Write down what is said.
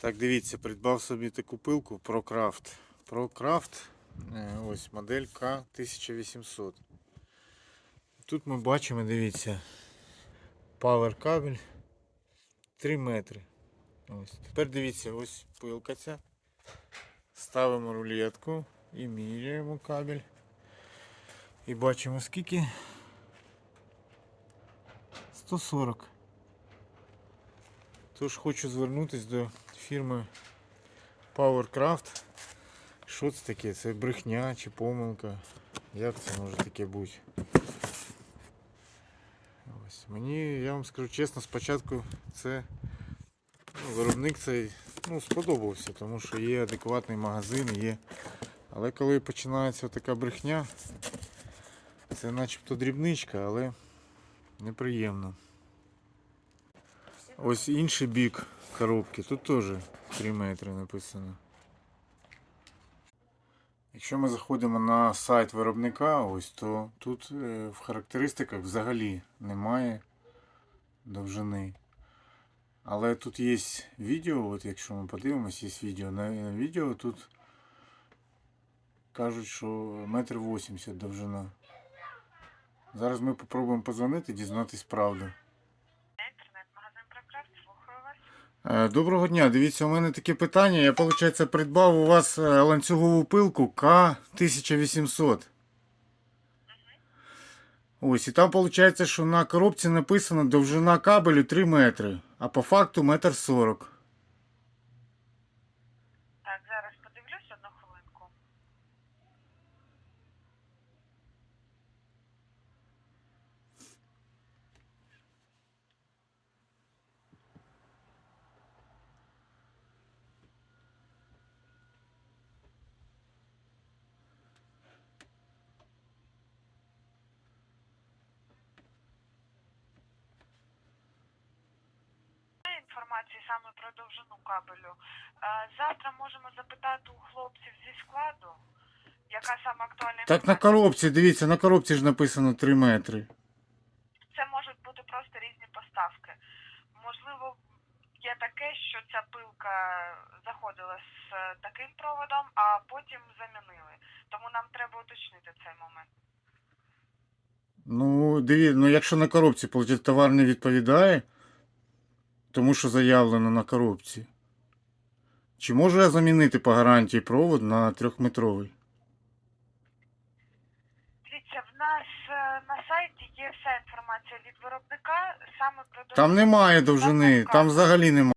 Так, дивіться, придбав собі таку пилку ProCraft. ProCraft, е, ось модель К1800. Тут ми бачимо, дивіться, Power кабель 3 метри. Ось. Тепер дивіться, ось пилка ця. Ставимо рулетку і міряємо кабель. І бачимо скільки. 140. Тож хочу звернутися до фірми PowerCraft. Що це таке? Це брехня чи помилка? Як це може таке бути? Ось. Мені, я вам скажу чесно, спочатку це ну, виробник цей ну, сподобався, тому що є адекватний магазин, є. Але коли починається така брехня, це начебто дрібничка, але неприємно. Ось інший бік коробки. Тут теж 3 метри написано. Якщо ми заходимо на сайт виробника, ось то тут е, в характеристиках взагалі немає довжини. Але тут є відео, от якщо ми подивимось, є відео. На відео тут кажуть, що метр вісімдесят довжина. Зараз ми попробуємо подзвонити, дізнатись правду. Інтернет-магазин Прокрафт, слухаю вас. Е, Доброго дня. Дивіться, у мене таке питання. Я, виходить, придбав у вас е, ланцюгову пилку К1800. Ось, і там виходить, що на коробці написано довжина кабелю 3 метри, а по факту метр 40. Так, зараз подивлюсь одну хвилинку. Немає Інформації саме про довжину кабелю. Е, Завтра можемо запитати у хлопців зі складу, яка саме актуальна Так на коробці, дивіться, на коробці ж написано 3 метри. Це можуть бути просто різні поставки. Можливо, є таке, що ця пилка заходила з е, таким проводом, а потім замінили. Тому нам треба уточнити цей момент. Ну, диві, ну якщо на коробці, виходить, товар не відповідає, тому що заявлено на коробці. Чи можу я замінити по гарантії провод на трьохметровий? Дивіться, в нас е, на сайті є вся інформація від виробника саме про Там немає довжини, там взагалі немає.